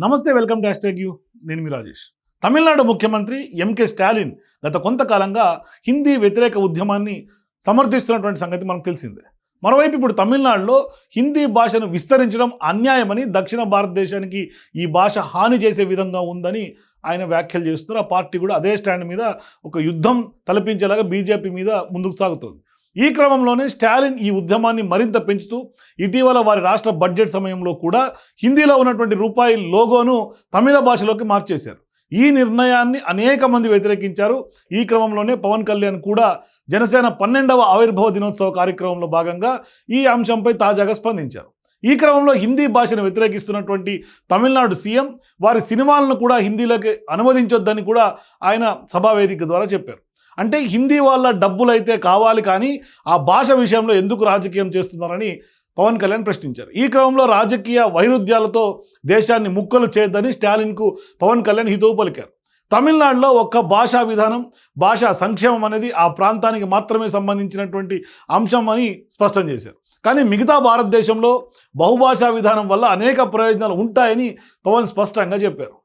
నమస్తే welcome to hash you. నేను మీ రాజేష్. తమిళనాడు ముఖ్యమంత్రి ఎంకే స్టాలిన్ గత కొంతకాలంగా హిందీ వ్యతిరేక ఉద్యమాన్ని సమర్థిస్తున్నటువంటి సంగతి మనకు తెలిసిందే. మరోవైపు ఇప్పుడు తమిళనాడులో హిందీ భాషను విస్తరించడం అన్యాయమని దక్షిణ భారతదేశానికి ఈ భాష హాని చేసే విధంగా ఉందని ఆయన వ్యాఖ్యలు చేస్తున్నారు. ఆ పార్టీ కూడా అదే స్టాండ్ మీద ఒక యుద్ధం తలపించేలాగా బీజేపీ మీద ముందుకు సాగుతుంది. ఈ క్రమంలోనే స్టాలిన్ ఈ ఉద్యమాన్ని మరింత పెంచుతూ ఇటీవల వారి రాష్ట్ర బడ్జెట్ సమయంలో కూడా హిందీలో ఉన్నటువంటి రూపాయి లోగోను తమిళ భాషలోకి మార్చేశారు. ఈ నిర్ణయాన్ని అనేక మంది వ్యతిరేకించారు. ఈ క్రమంలోనే పవన్ కళ్యాణ్ కూడా జనసేన పన్నెండవ ఆవిర్భావ దినోత్సవ కార్యక్రమంలో భాగంగా ఈ అంశంపై తాజాగా స్పందించారు. ఈ క్రమంలో హిందీ భాషను వ్యతిరేకిస్తున్నటువంటి తమిళనాడు సీఎం వారి సినిమాలను కూడా హిందీలోకి అనువదించొద్దని కూడా ఆయన సభావేదిక ద్వారా చెప్పారు. అంటే హిందీ వాళ్ళ డబ్బులు అయితే కావాలి కానీ ఆ భాష విషయంలో ఎందుకు రాజకీయం చేస్తున్నారని పవన్ కళ్యాణ్ ప్రశ్నించారు. ఈ క్రమంలో రాజకీయ వైరుధ్యాలతో దేశాన్ని ముక్కలు చేయొద్దని స్టాలిన్కు పవన్ కళ్యాణ్ హితవు పలికారు. తమిళనాడులో ఒక్క భాషా విధానం భాషా సంక్షేమం అనేది ఆ ప్రాంతానికి మాత్రమే సంబంధించినటువంటి అంశం అని స్పష్టం చేశారు. కానీ మిగతా భారతదేశంలో బహుభాషా విధానం వల్ల అనేక ప్రయోజనాలు ఉంటాయని పవన్ స్పష్టంగా చెప్పారు.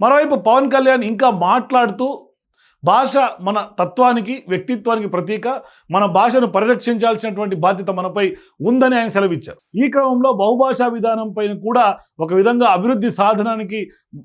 మరోవైపు పవన్ కళ్యాణ్ ఇంకా మాట్లాడుతూ భాష మన తత్వానికి వ్యక్తిత్వానికి ప్రతీక. మన భాషను పరిరక్షించాల్సినటువంటి బాధ్యత మనపై ఉందని ఆయన సెలవిచ్చారు. ఈ క్రమంలో బహుభాషా విధానం పైన కూడా ఒక విధంగా అభివృద్ధి సాధనానికి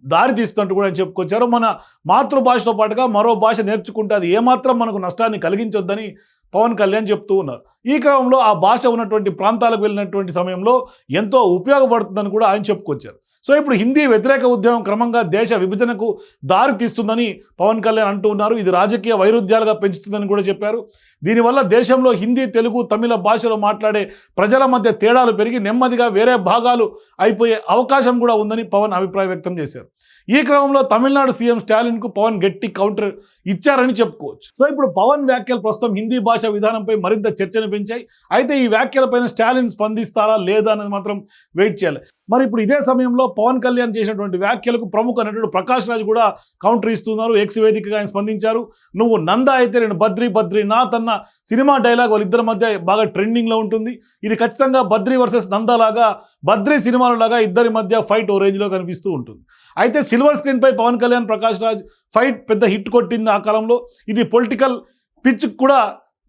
దారి తీస్తున్నట్టు కూడా ఆయన చెప్పుకొచ్చారు. మన మాతృభాషతో పాటుగా మరో భాష నేర్చుకుంటే అది ఏమాత్రం మనకు నష్టాన్ని కలిగించొద్దని పవన్ కళ్యాణ్ చెప్తూ ఉన్నారు. ఈ క్రమంలో ఆ భాష ఉన్నటువంటి ప్రాంతాలకు వెళ్ళినటువంటి సమయంలో ఎంతో ఉపయోగపడుతుందని కూడా ఆయన చెప్పుకొచ్చారు. సో ఇప్పుడు హిందీ వ్యతిరేక ఉద్యమం క్రమంగా దేశ విభజనకు దారి తీస్తుందని పవన్ కళ్యాణ్ అంటూ ఉన్నారు. ఇది రాజకీయ వైరుధ్యాలుగా పెంచుతుందని కూడా చెప్పారు. దీనివల్ల దేశంలో హిందీ తెలుగు తమిళ భాషలో మాట్లాడే ప్రజల మధ్య తేడాలు పెరిగి నెమ్మదిగా వేరే భాగాలు అయిపోయే అవకాశం కూడా ఉందని పవన్ అభిప్రాయం వ్యక్తం చేశారు. ఈ క్రమంలో తమిళనాడు సీఎం స్టాలిన్కు పవన్ గట్టి కౌంటర్ ఇచ్చారని చెప్పుకోవచ్చు. సో ఇప్పుడు పవన్ వ్యాఖ్యలు ప్రస్తుతం హిందీ భాష విధానంపై మరింత చర్చను పెంచాయి. అయితే ఈ వ్యాఖ్యలపైన స్టాలిన్ స్పందిస్తారా లేదా అనేది మాత్రం వెయిట్ చేయాలి. మరి ఇప్పుడు ఇదే సమయంలో పవన్ కళ్యాణ్ చేసినటువంటి వ్యాఖ్యలకు ప్రముఖ నటుడు ప్రకాష్ రాజ్ కూడా కౌంటర్ ఇస్తున్నారు. ఎక్స్ వేదికగా ఆయన స్పందించారు. నువ్వు నంద అయితే నేను బద్రి బద్రి నా తన్న సినిమా డైలాగ్ వాళ్ళిద్దరి మధ్య బాగా ట్రెండింగ్లో ఉంటుంది. ఇది ఖచ్చితంగా బద్రి వర్సెస్ నంద లాగా బద్రి సినిమాల లాగా ఇద్దరి మధ్య ఫైట్ ఓ రేంజ్లో కనిపిస్తూ ఉంటుంది. అయితే సిల్వర్ స్క్రీన్పై పవన్ కళ్యాణ్ ప్రకాష్ రాజ్ ఫైట్ పెద్ద హిట్ కొట్టింది ఆ కాలంలో. ఇది పొలిటికల్ పిచ్ కూడా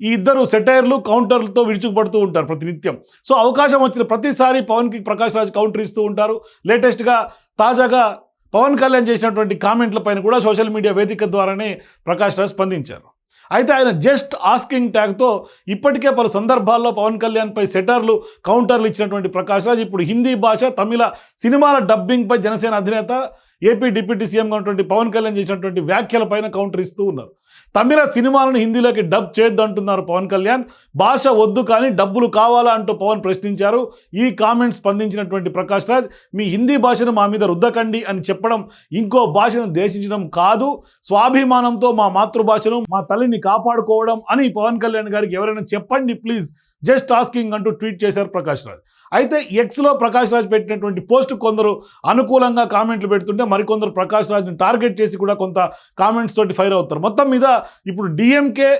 ఈ ఇద్దరు సెటైర్లు కౌంటర్లతో విడుచుకుపడుతూ ఉంటారు ప్రతినిత్యం. సో అవకాశం వచ్చిన ప్రతిసారి పవన్కి ప్రకాష్ రాజ్ కౌంటర్ ఇస్తూ ఉంటారు. లేటెస్ట్గా తాజాగా పవన్ కళ్యాణ్ చేసినటువంటి కామెంట్ల పైన కూడా సోషల్ మీడియా వేదిక ద్వారానే ప్రకాష్ రాజ్ స్పందించారు. అయితే ఆయన జస్ట్ ఆస్కింగ్ ట్యాగ్తో ఇప్పటికే పలు సందర్భాల్లో పవన్ కళ్యాణ్పై సెటర్లు కౌంటర్లు ఇచ్చినటువంటి ప్రకాష్ రాజ్ ఇప్పుడు హిందీ భాష తమిళ సినిమాల డబ్బింగ్పై జనసేన అధినేత ఏపీ డిప్యూటీ సీఎంగా ఉన్నటువంటి పవన్ కళ్యాణ్ చేసినటువంటి వ్యాఖ్యలపైన కౌంటర్ ఇస్తూ ఉన్నారు. తమిళ సినిమాలను హిందీలోకి డబ్ చేద్దంటున్నారు పవన్ కళ్యాణ్. భాష వద్దు కానీ డబ్బులు కావాలా అంటూ పవన్ ప్రశ్నించారు. ఈ కామెంట్ స్పందించినటువంటి ప్రకాష్ రాజ్ మీ హిందీ భాషను మా మీద రుద్దకండి అని చెప్పడం ఇంకో భాషను దేశించడం కాదు. స్వాభిమానంతో మా మాతృభాషను మా తల్లిని కాపాడుకోవడం అని పవన్ కళ్యాణ్ గారికి ఎవరైనా చెప్పండి ప్లీజ్. జస్ట్ ఆస్కింగ్ అంటూ ట్వీట్ చేశారు ప్రకాష్ రాజ్. అయితే ఎక్స్లో ప్రకాష్ రాజ్ పెట్టినటువంటి పోస్ట్ కొందరు అనుకూలంగా కామెంట్లు పెడుతుంటే మరికొందరు ప్రకాష్ రాజ్ని టార్గెట్ చేసి కూడా కొంత కామెంట్స్ తోటి ఫైర్ అవుతారు. మొత్తం మీద ఇప్పుడు డిఎంకే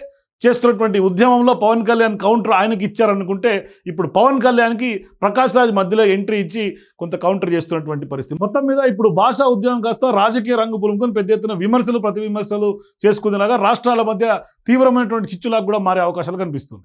చేస్తున్నటువంటి ఉద్యమంలో పవన్ కళ్యాణ్ కౌంటర్ ఆయనకి ఇచ్చారనుకుంటే ఇప్పుడు పవన్ కళ్యాణ్కి ప్రకాష్ రాజ్ మధ్యలో ఎంట్రీ ఇచ్చి కొంత కౌంటర్ చేస్తున్నటువంటి పరిస్థితి. మొత్తం మీద ఇప్పుడు భాషా ఉద్యమం కాస్త రాజకీయ రంగు పులుముకొని పెద్ద ఎత్తున విమర్శలు ప్రతి విమర్శలు చేసుకునేలాగా రాష్ట్రాల మధ్య తీవ్రమైనటువంటి చిచ్చులాగా కూడా మారే అవకాశాలు కనిపిస్తుంది